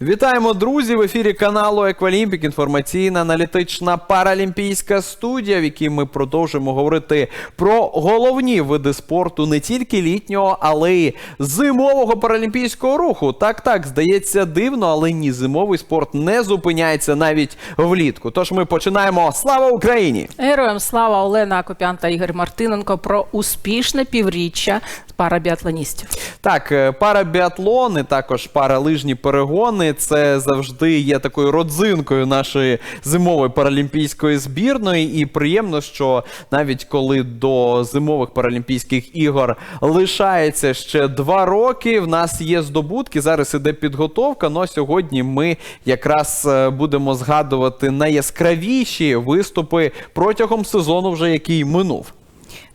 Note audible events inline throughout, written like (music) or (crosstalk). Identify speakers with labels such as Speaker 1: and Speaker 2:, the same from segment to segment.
Speaker 1: Вітаємо, друзі! В ефірі каналу Еквалімпік. Інформаційна аналітична паралімпійська студія, в якій ми продовжуємо говорити про головні види спорту не тільки літнього, але й зимового паралімпійського руху. Так, так, здається дивно, але ні, зимовий спорт не зупиняється навіть влітку. Тож ми починаємо. Слава Україні!
Speaker 2: Героям слава Олена Акопян та Ігор Мартиненко про успішне півріччя парабіатлоністів.
Speaker 1: Так, е, парабіатлони, також паралижні перегони. Це завжди є такою родзинкою нашої зимової паралімпійської збірної. І приємно, що навіть коли до зимових паралімпійських ігор лишається ще два роки, в нас є здобутки. Зараз іде підготовка. Ну а сьогодні ми якраз е, будемо згадувати найяскравіші виступи протягом сезону, вже який минув.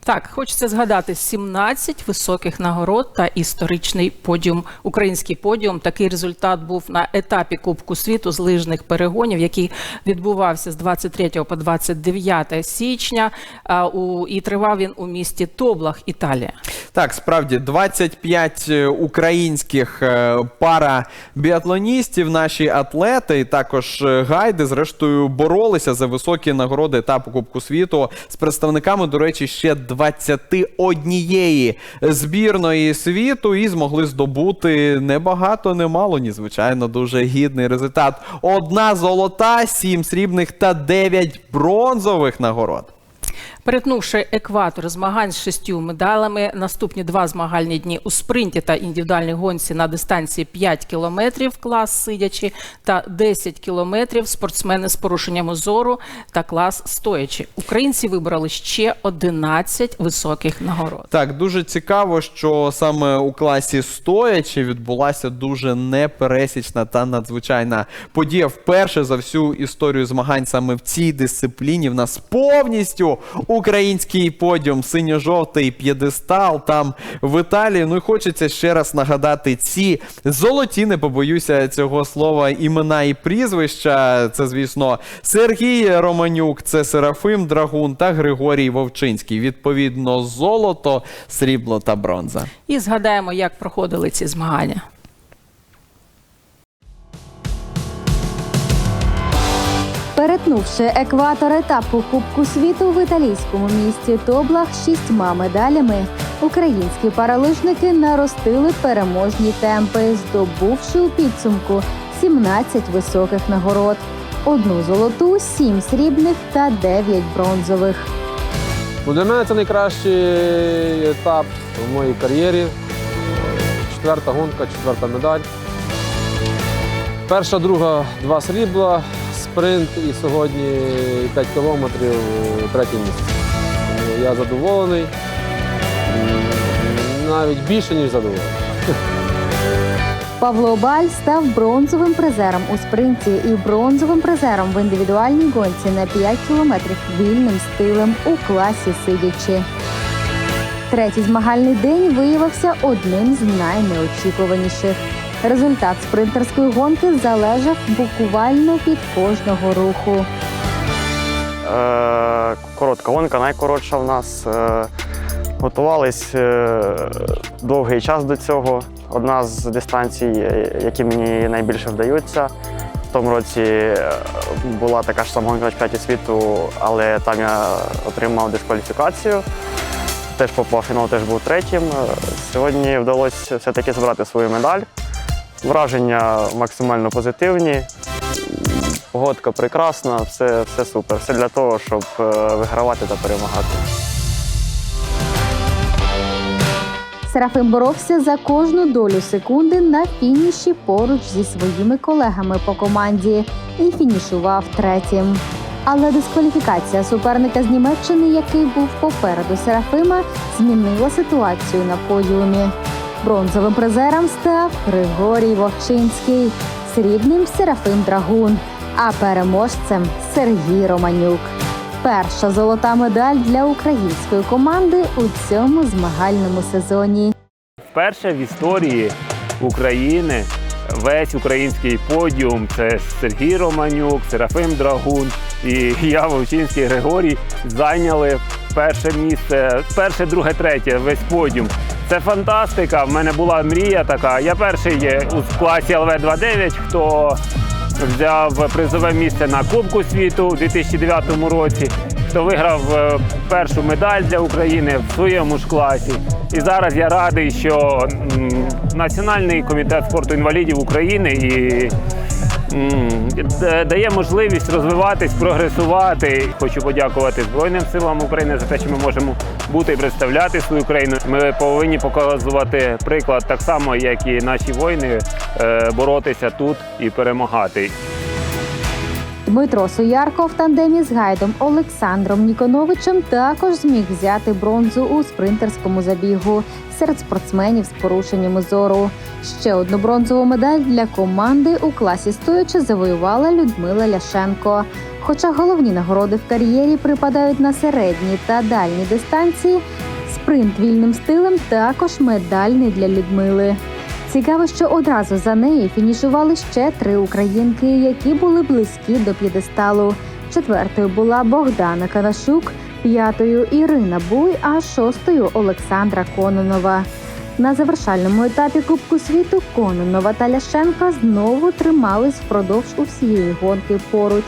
Speaker 2: Так, хочеться згадати 17 високих нагород та історичний подіум, український подіум. Такий результат був на етапі Кубку світу з лижних перегонів, який відбувався з 23 по 29 січня. а, у, і тривав він у місті Тоблах, Італія.
Speaker 1: Так, справді 25 е, українських е, парабіатлоністів, наші атлети і також е, гайди, зрештою, боролися за високі нагороди етапу Кубку світу з представниками, до речі, ще 21 збірної світу і змогли здобути не багато, не ні, звичайно, дуже гідний результат. Одна золота, сім срібних та дев'ять бронзових нагород.
Speaker 2: Перетнувши екватор змагань з шістю медалями, наступні два змагальні дні у спринті та індивідуальній гонці на дистанції 5 кілометрів клас сидячи та 10 кілометрів спортсмени з порушенням зору та клас стоячи. Українці вибрали ще 11 високих нагород.
Speaker 1: Так, дуже цікаво, що саме у класі стоячи відбулася дуже непересічна та надзвичайна подія. Вперше за всю історію змагань саме в цій дисципліні в нас повністю український подіум, синьо-жовтий п'єдестал там в Італії. Ну і хочеться ще раз нагадати ці золоті, не побоюся цього слова, імена і прізвища. Це, звісно, Сергій Романюк, це Серафим Драгун та Григорій Вовчинський. Відповідно, золото, срібло та бронза.
Speaker 2: І згадаємо, як проходили ці змагання.
Speaker 3: Перетнувши екватор етапу Кубку світу в італійському місті Тоблах шістьма медалями, українські паралижники наростили переможні темпи, здобувши у підсумку 17 високих нагород, одну золоту, сім срібних та дев'ять бронзових.
Speaker 4: Для мене це найкращий етап в моїй кар'єрі. Четверта гонка, четверта медаль. Перша, друга, два срібла, спринт і сьогодні 5 кілометрів, третє місце. Тому я задоволений. Навіть більше, ніж задоволений.
Speaker 3: Павло Баль став бронзовим призером у спринті і бронзовим призером в індивідуальній гонці на 5 кілометрів вільним стилем у класі сидячи. Третій змагальний день виявився одним з найнеочікуваніших. Результат спринтерської гонки залежав буквально від кожного руху.
Speaker 5: Е, коротка гонка, найкоротша в нас. Е, готувались е, довгий час до цього. Одна з дистанцій, е, які мені найбільше вдаються. В тому році е, була така ж сама гонка на чемпіонаті світу, але там я отримав дискваліфікацію. Теж попав фінал, теж був третім. Сьогодні вдалося все-таки збирати свою медаль. Враження максимально позитивні. Погодка прекрасна, все, все супер. Все для того, щоб е, вигравати та перемагати.
Speaker 3: Серафим боровся за кожну долю секунди на фініші поруч зі своїми колегами по команді і фінішував третім. Але дискваліфікація суперника з Німеччини, який був попереду Серафима, змінила ситуацію на подіумі. Бронзовим призером став Григорій Вовчинський, срібним Серафим Драгун, а переможцем Сергій Романюк. Перша золота медаль для української команди у цьому змагальному сезоні.
Speaker 6: Вперше в історії України весь український подіум це Сергій Романюк, Серафим Драгун і я, Вовчинський Григорій, зайняли перше місце, перше, друге, третє, весь подіум. Це фантастика. В мене була мрія така. Я перший у класі ЛВ-29, хто взяв призове місце на Кубку світу у 2009 році, хто виграв е, першу медаль для України в своєму ж класі. І зараз я радий, що Національний комітет спорту інвалідів України і дає можливість розвиватись, прогресувати. Хочу подякувати Збройним силам України за те, що ми можемо бути і представляти свою країну. Ми повинні показувати приклад так само, як і наші воїни, е, боротися тут і перемагати.
Speaker 3: Дмитро Соярко в тандемі з гайдом Олександром Ніконовичем також зміг взяти бронзу у спринтерському забігу серед спортсменів з порушеннями зору. Ще одну бронзову медаль для команди у класі стоячи завоювала Людмила Ляшенко. Хоча головні нагороди в кар'єрі припадають на середні та дальні дистанції, спринт вільним стилем також медальний для Людмили. Цікаво, що одразу за нею фінішували ще три українки, які були близькі до п'єдесталу. Четвертою була Богдана Карашук, п'ятою Ірина Буй, а шостою Олександра Кононова. На завершальному етапі Кубку світу Кононова та Ляшенка знову тримались впродовж усієї гонки поруч.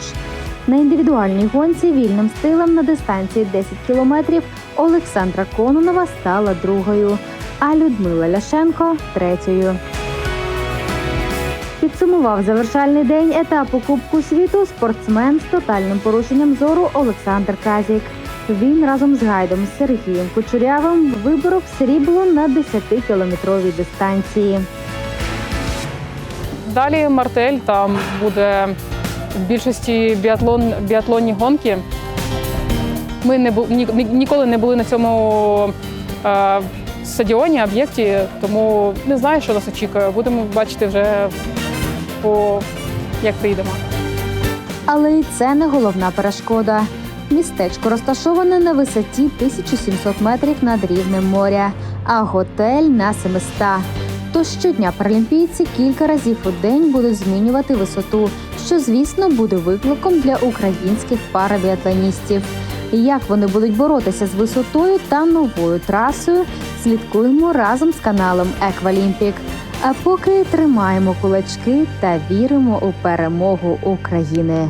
Speaker 3: На індивідуальній гонці вільним стилем на дистанції 10 кілометрів Олександра Кононова стала другою, а Людмила Ляшенко третьою. Підсумував завершальний день етапу Кубку світу спортсмен з тотальним порушенням зору Олександр Казік. Він разом з гайдом Сергієм Кучурявим виборов срібло на 10-кілометровій дистанції.
Speaker 7: Далі Мартель там буде в більшості біатлон, біатлонні гонки. Ми не бу, ні- ніколи не були на цьому е, стадіоні, об'єкті, тому не знаю, що нас очікує. Будемо бачити вже по як приїдемо.
Speaker 3: Але і це не головна перешкода. Містечко розташоване на висоті 1700 метрів над рівнем моря, а готель на 700. Тож щодня паралімпійці кілька разів у день будуть змінювати висоту, що, звісно, буде викликом для українських парабіатлоністів. Як вони будуть боротися з висотою та новою трасою, слідкуємо разом з каналом Еквалімпік. А поки тримаємо кулачки та віримо у перемогу України.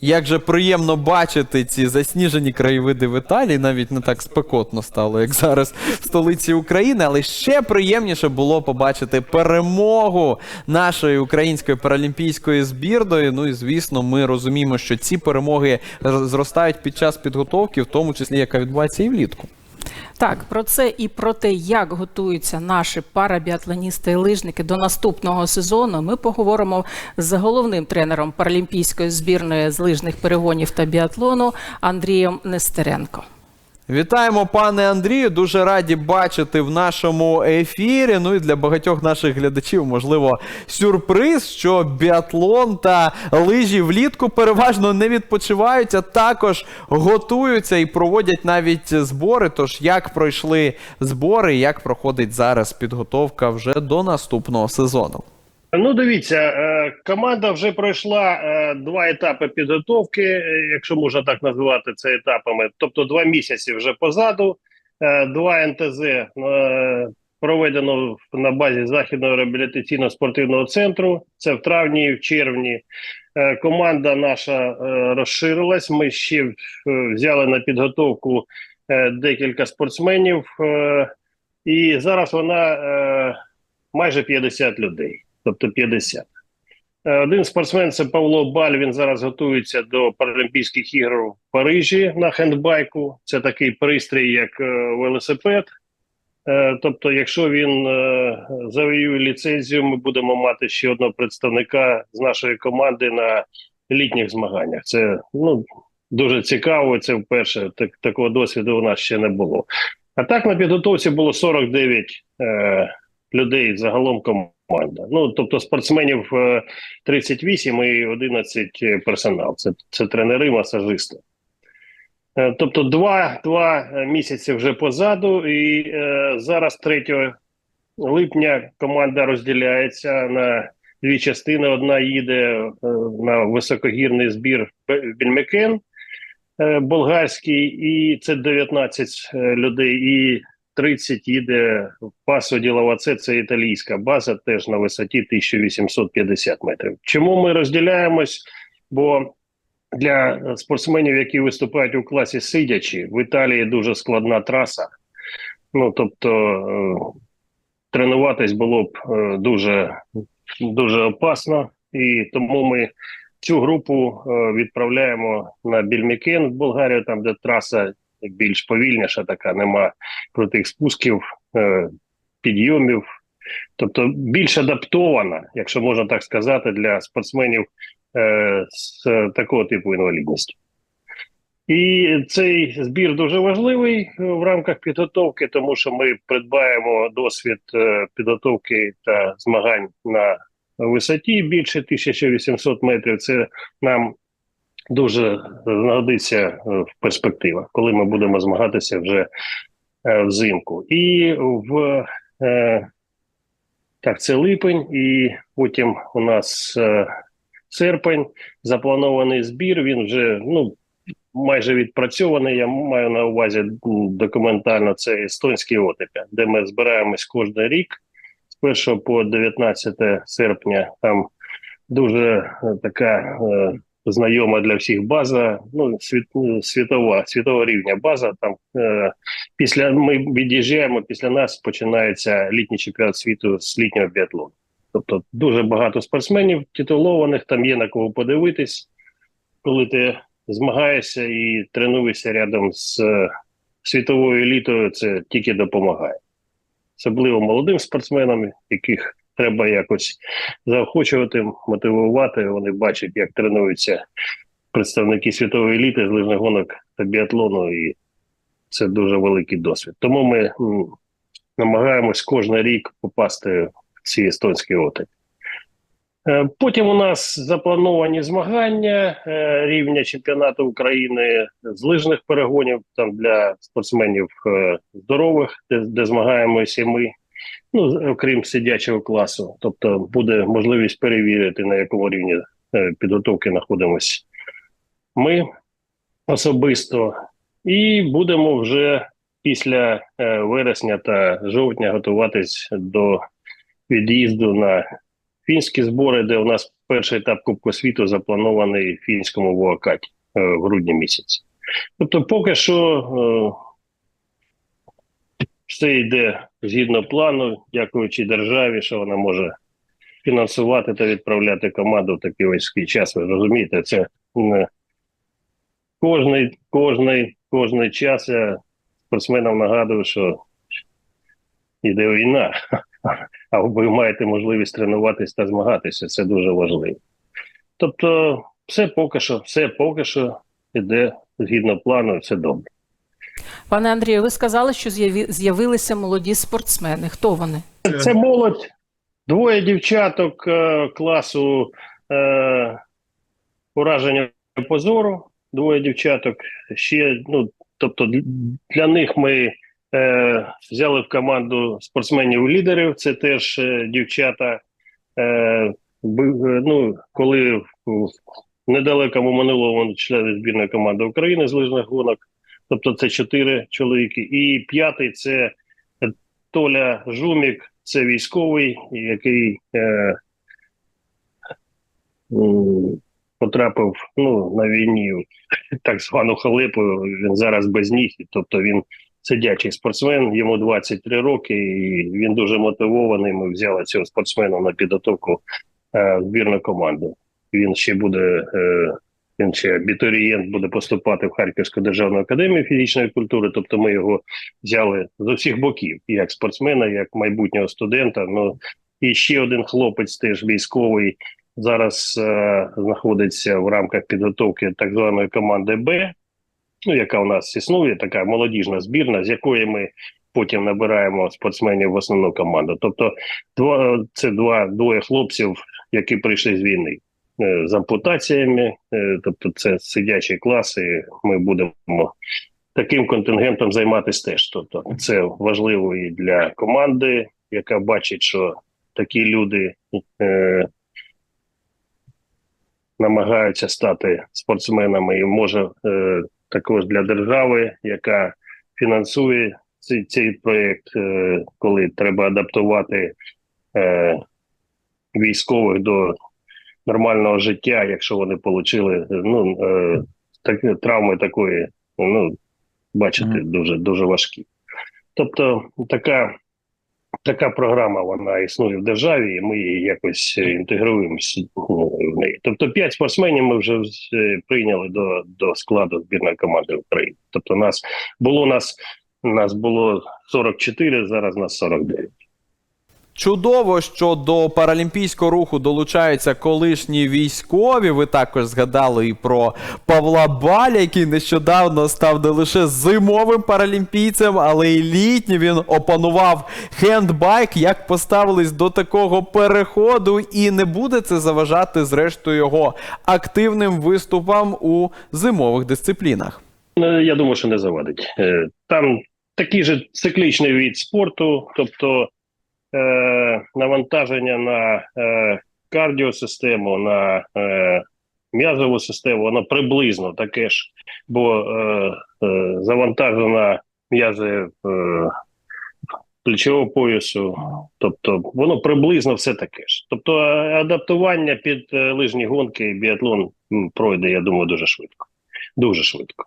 Speaker 1: Як же приємно бачити ці засніжені краєвиди в Італії, навіть не так спекотно стало, як зараз в столиці України, але ще приємніше було побачити перемогу нашої української паралімпійської збірної. Ну і звісно, ми розуміємо, що ці перемоги зростають під час підготовки, в тому числі яка відбувається і влітку.
Speaker 2: Так, про це і про те, як готуються наші парабіатлоністи і лижники до наступного сезону. Ми поговоримо з головним тренером паралімпійської збірної з лижних перегонів та біатлону Андрієм Нестеренко.
Speaker 1: Вітаємо, пане Андрію. Дуже раді бачити в нашому ефірі. Ну і для багатьох наших глядачів, можливо, сюрприз, що біатлон та лижі влітку переважно не відпочивають, а також готуються і проводять навіть збори. Тож як пройшли збори, як проходить зараз підготовка вже до наступного сезону?
Speaker 8: Ну, дивіться, е, команда вже пройшла е, два етапи підготовки, е, якщо можна так називати це етапами. Тобто два місяці вже позаду. Два НТЗ проведено на базі західного реабілітаційного спортивного центру. Це в травні і в червні. Команда наша розширилась. Ми ще взяли на підготовку декілька спортсменів, і зараз вона майже 50 людей тобто 50. Е, Один спортсмен це Павло Баль. Він зараз готується до Паралімпійських ігор в Парижі на хендбайку. Це такий пристрій, як е, велосипед. Е, Тобто, якщо він завоює ліцензію, ми будемо мати ще одного представника з нашої команди на літніх змаганнях. Це ну дуже цікаво. Це вперше так, такого досвіду у нас ще не було. А так на підготовці було 49 е, людей загалом команда. Ну тобто спортсменів е, 38 і 11 персонал. Це, це тренери, масажисти. Е, Тобто два, два місяці вже позаду, і е, зараз 3 липня команда розділяється на дві частини. Одна їде е, на високогірний збір Більмекен е, болгарський, і це 19 е, людей. І 30 їде в Пасо Діловаце, це італійська база, теж на висоті 1850 метрів. Чому ми розділяємось? Бо для спортсменів, які виступають у класі сидячи, в Італії дуже складна траса. Ну тобто е, тренуватись було б е, дуже, дуже опасно, і тому ми цю групу е, відправляємо на Більмікен в Болгарію, там де траса більш повільніша, така нема крутих спусків, е, підйомів. Тобто більш адаптована, якщо можна так сказати, для спортсменів е, з такого типу інвалідності. І цей збір дуже важливий в рамках підготовки, тому що ми придбаємо досвід е, підготовки та змагань на висоті більше 1800 метрів. Це нам дуже знадобиться е, в перспективах, коли ми будемо змагатися вже е, взимку. І в е, так, це липень, і потім у нас серпень, запланований збір. Він вже ну майже відпрацьований. Я маю на увазі документально це естонський отепя, де ми збираємось кожен рік з 1 по 19 серпня. Там дуже така знайома для всіх база, ну світ, світова, світового рівня база. Там е, після ми від'їжджаємо. Після нас починається літній чемпіонат світу з літнього біатлону. Тобто дуже багато спортсменів титулованих, там є на кого подивитись, коли ти змагаєшся і тренуєшся рядом з е, світовою елітою, це тільки допомагає. Особливо молодим спортсменам, яких треба якось заохочувати, мотивувати. Вони бачать, як тренуються представники світової еліти з лижних гонок та біатлону, і це дуже великий досвід. Тому ми намагаємось кожен рік попасти в ці естонські. Е, Потім у нас заплановані змагання е, рівня чемпіонату України з лижних перегонів там для спортсменів е, здорових, де, де змагаємося ми. Ну, окрім сидячого класу, тобто буде можливість перевірити, на якому рівні е, підготовки знаходимося ми особисто, і будемо вже після е, вересня та жовтня готуватись до від'їзду на фінські збори, де у нас перший етап Кубку світу запланований в фінському Вуакаті е, в грудні місяці. Тобто, поки що все йде згідно плану, дякуючи державі, що вона може фінансувати та відправляти команду в такий важкий час. Ви розумієте, це кожний, кожний, кожний час я спортсменам нагадую, що йде війна, (laughs) а ви маєте можливість тренуватись та змагатися. Це дуже важливо. Тобто, все поки що, все поки що йде згідно плану, все добре.
Speaker 2: Пане Андрію, ви сказали, що з'явилися молоді спортсмени. Хто вони?
Speaker 8: Це молодь. Двоє дівчаток е, класу е, ураження позору. Двоє дівчаток. Ще, ну, тобто для них ми е, взяли в команду спортсменів-лідерів. Це теж е, дівчата. Е, е, ну, коли в недалекому минулому члени збірної команди України з лижних гонок. Тобто це чотири чоловіки. І п'ятий це Толя Жумік, це військовий, який е, потрапив ну, на війні (laughs) так звану халепу. Він зараз без ніг, тобто він сидячий спортсмен, йому 23 роки, і він дуже мотивований. Ми взяли цього спортсмена на підготовку е, в збірну команду. Він ще буде. Е, він ще абітурієнт буде поступати в Харківську державну академію фізичної культури. Тобто ми його взяли з усіх боків, як спортсмена, як майбутнього студента. Ну і ще один хлопець, теж військовий, зараз е, знаходиться в рамках підготовки так званої команди Б, ну яка у нас існує, така молодіжна збірна, з якої ми потім набираємо спортсменів в основну команду. Тобто, два це два двоє хлопців, які прийшли з війни. Е, З ампутаціями, е, тобто це сидячі класи. Ми будемо таким контингентом займатися теж. Тобто, це важливо і для команди, яка бачить, що такі люди е, намагаються стати спортсменами, і може е, також для держави, яка фінансує цей, цей проєкт, е, коли треба адаптувати е, військових до нормального життя, якщо вони отримали ну, е, так, травми такої, ну, бачите, дуже, дуже важкі. Тобто така, така програма вона існує в державі, і ми її якось е, інтегруємося ну, в неї. Тобто п'ять спортсменів ми вже е, прийняли до, до складу збірної команди України. Тобто нас було нас, нас було 44, зараз нас 49.
Speaker 1: Чудово, що до паралімпійського руху долучаються колишні військові. Ви також згадали і про Павла Баля, який нещодавно став не лише зимовим паралімпійцем, але й літнім. Він опанував хендбайк. Як поставились до такого переходу, і не буде це заважати зрештою його активним виступам у зимових дисциплінах.
Speaker 8: Ну, Я думаю, що не завадить. Е, Там такий же циклічний від спорту, тобто е, навантаження на е, кардіосистему, на е, м'язову систему, воно приблизно таке ж, бо е, е, завантажена м'язи е, плечового поясу, тобто воно приблизно все таке ж. Тобто адаптування під е, лижні гонки і біатлон пройде, я думаю, дуже швидко. Дуже швидко.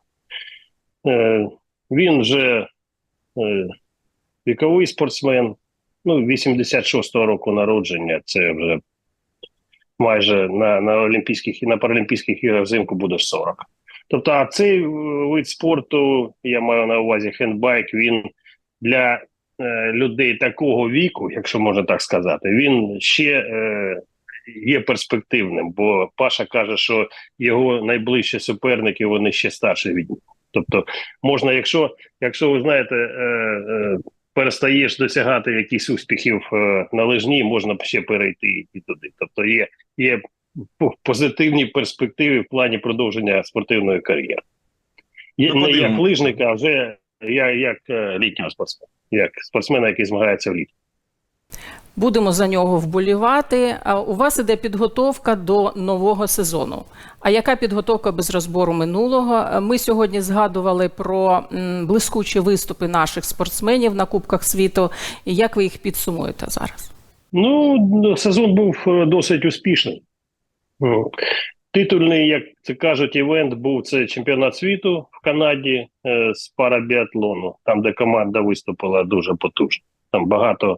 Speaker 8: Е, він вже е, віковий спортсмен, ну, 86-го року народження, це вже майже на, на Олімпійських і на Паралімпійських іграх взимку буде 40. Тобто, а цей вид спорту, я маю на увазі хендбайк, він для е, людей такого віку, якщо можна так сказати, він ще е, є перспективним, бо Паша каже, що його найближчі суперники вони ще старші від нього. Тобто, можна, якщо, якщо ви знаєте, е, е, перестаєш досягати якісь успіхів е, на лижні, можна ще перейти і туди. Тобто є, є позитивні перспективи в плані продовження спортивної кар'єри. Є,
Speaker 1: Ну,
Speaker 8: не як лижника, а вже я, як е, літнього спортсмена, як спортсмена, який змагається в літі.
Speaker 2: Будемо за нього вболівати. У вас іде підготовка до нового сезону. А яка підготовка без розбору минулого? Ми сьогодні згадували про блискучі виступи наших спортсменів на Кубках світу. Як ви їх підсумуєте зараз?
Speaker 8: Ну, сезон був е, досить успішний. Титульний, як це кажуть, івент був це чемпіонат світу в Канаді е, з парабіатлону, там, де команда виступила дуже потужно. Там багато,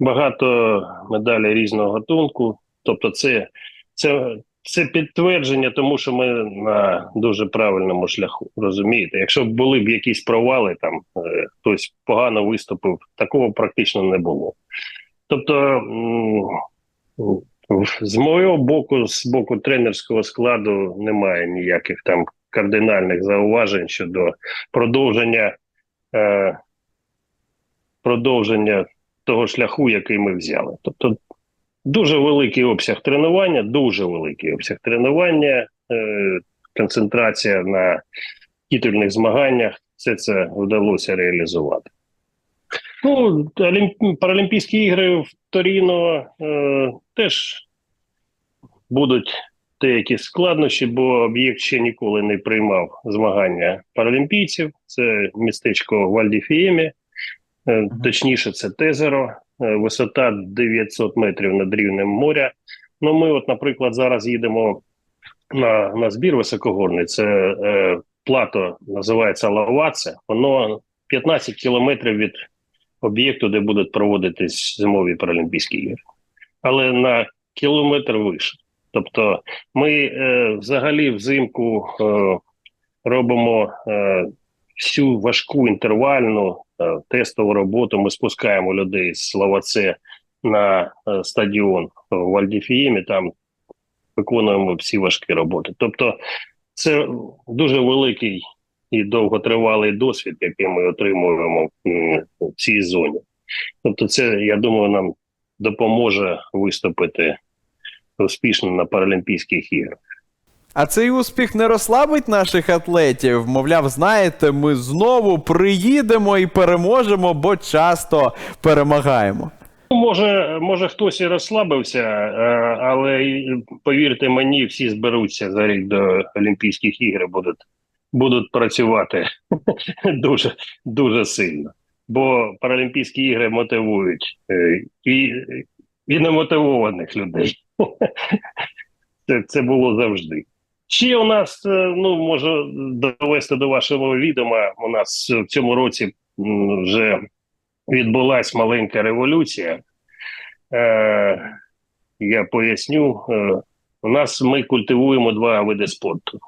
Speaker 8: багато медалей різного гатунку. Тобто, це, це, це підтвердження, тому що ми на дуже правильному шляху. Розумієте, якщо б були б якісь провали, там е, хтось погано виступив, такого практично не було. Тобто, з мого боку, з боку тренерського складу, немає ніяких там кардинальних зауважень щодо продовження, е, продовження того шляху, який ми взяли. Тобто, дуже великий обсяг тренування, дуже великий обсяг тренування, е, концентрація на титульних змаганнях. Все це вдалося реалізувати. Ну, Паралімпійські ігри в Торіно е, теж будуть деякі складнощі, бо об'єкт ще ніколи не приймав змагання паралімпійців. Це містечко Вальдіфіємі, е, точніше, це Тезеро, е, висота 900 метрів над рівнем моря. Ну, ми, от, наприклад, зараз їдемо на, на збір високогорний. Це е, плато називається Лаваце. Воно 15 кілометрів від об'єкту, де будуть проводитись зимові паралімпійські ігри, але на кілометр вище. Тобто, ми е, взагалі взимку е, робимо е, всю важку інтервальну е, тестову роботу. Ми спускаємо людей з Лаваце на е, стадіон в Вальдіфіємі, там виконуємо всі важкі роботи. Тобто, це дуже великий і довготривалий досвід, який ми отримуємо в цій зоні. Тобто, це я думаю, нам допоможе виступити успішно на Паралімпійських іграх.
Speaker 1: А цей успіх не розслабить наших атлетів. Мовляв, знаєте, ми знову приїдемо і переможемо, бо часто перемагаємо.
Speaker 8: Ну, Може, може хтось і розслабився, е, але повірте мені, всі зберуться за рік до Олімпійських ігор, будуть, будуть працювати (laughs) дуже, дуже сильно. бо Паралімпійські ігри мотивують е, і, і немотивованих людей. (laughs) Це, це було завжди. Ще у нас, е, ну можу довести до вашого відома, у нас в цьому році вже відбулась маленька революція. Е, я поясню. Е, у нас ми культивуємо два види спорту: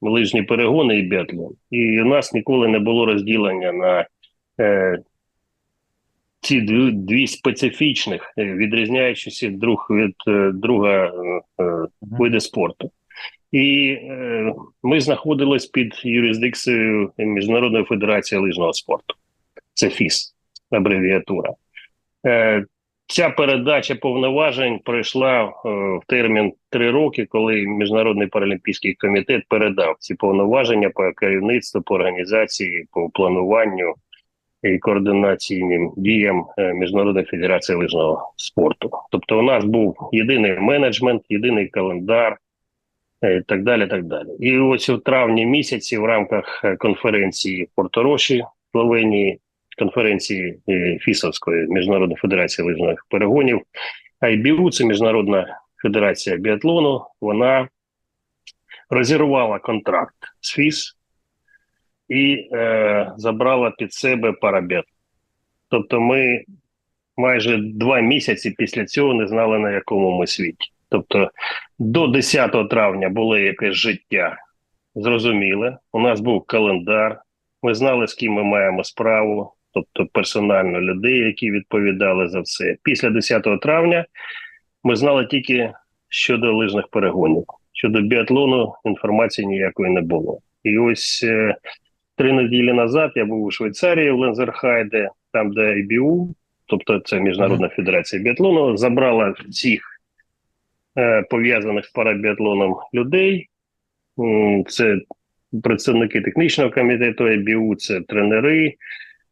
Speaker 8: лижні перегони і біатлон. І у нас ніколи не було розділення на е, ці дві, дві специфічних, е, відрізняючися друг від е, друга е, види спорту. І е, ми знаходились під юрисдикцією Міжнародної федерації лижного спорту. Це ФІС, абревіатура. Е, ця передача повноважень пройшла е, в термін три роки, коли Міжнародний паралімпійський комітет передав ці повноваження по керівництву, по організації, по плануванню і координаційним діям е, Міжнародної федерації лижного спорту. Тобто, у нас був єдиний менеджмент, єдиний календар. Е, так далі, так далі. І ось у травні місяці в рамках е, конференції в Портороші, Словенії, конференції е, ФІСовської Міжнародної федерації лижних перегонів. IBU, це Міжнародна федерація біатлону, вона розірвала контракт з ФІС і е, забрала під себе парабіатлон. Тобто ми майже два місяці після цього не знали, на якому ми світі. Тобто до 10 травня було якесь життя зрозуміле. У нас був календар, ми знали, з ким ми маємо справу, тобто персонально людей, які відповідали за це. Після 10 травня ми знали тільки щодо лижних перегонів. Щодо біатлону інформації ніякої не було. І ось е, три неділі назад я був у Швейцарії в Лензерхайде, там, де IBU, тобто це Міжнародна федерація біатлону, забрала всіх пов'язаних з парабіатлоном людей. Це представники технічного комітету IBU, це тренери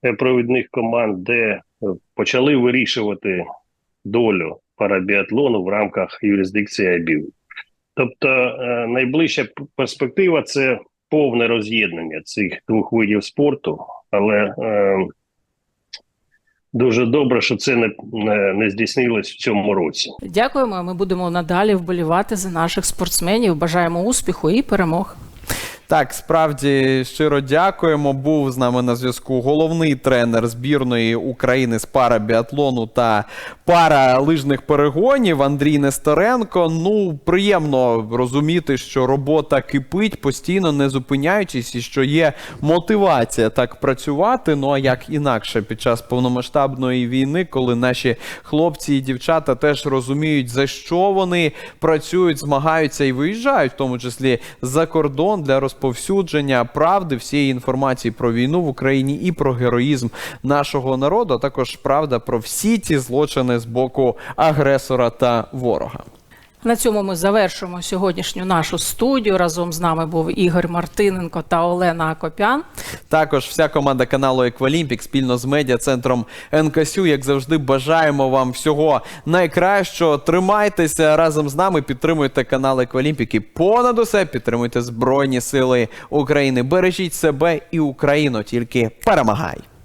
Speaker 8: е, провідних команд, де е, почали вирішувати долю парабіатлону в рамках юрисдикції IBU. Тобто е, найближча перспектива це повне роз'єднання цих двох видів спорту, але е, дуже добре, що це не, не, здійснилось в цьому році.
Speaker 2: Дякуємо. Ми будемо надалі вболівати за наших спортсменів. Бажаємо успіху і перемог.
Speaker 1: Так, справді щиро дякуємо. Був з нами на зв'язку головний тренер збірної України з парабіатлону та паралижних перегонів Андрій Нестеренко. Ну, приємно розуміти, що робота кипить, постійно не зупиняючись, і що є мотивація так працювати. Ну а як інакше під час повномасштабної війни, коли наші хлопці і дівчата теж розуміють, за що вони працюють, змагаються і виїжджають, в тому числі за кордон для розповсюдження правди всієї інформації про війну в Україні і про героїзм нашого народу, а також правда про всі ці злочини з боку агресора та ворога.
Speaker 2: На цьому ми завершуємо сьогоднішню нашу студію. Разом з нами був Ігор Мартиненко та Олена Акопян.
Speaker 1: Також вся команда каналу Еквалімпік спільно з медіа центром НКСЮ, як завжди, бажаємо вам всього найкращого. Тримайтеся разом з нами, підтримуйте канал Еквалімпік і понад усе підтримуйте Збройні Сили України. Бережіть себе і Україну, тільки перемагай!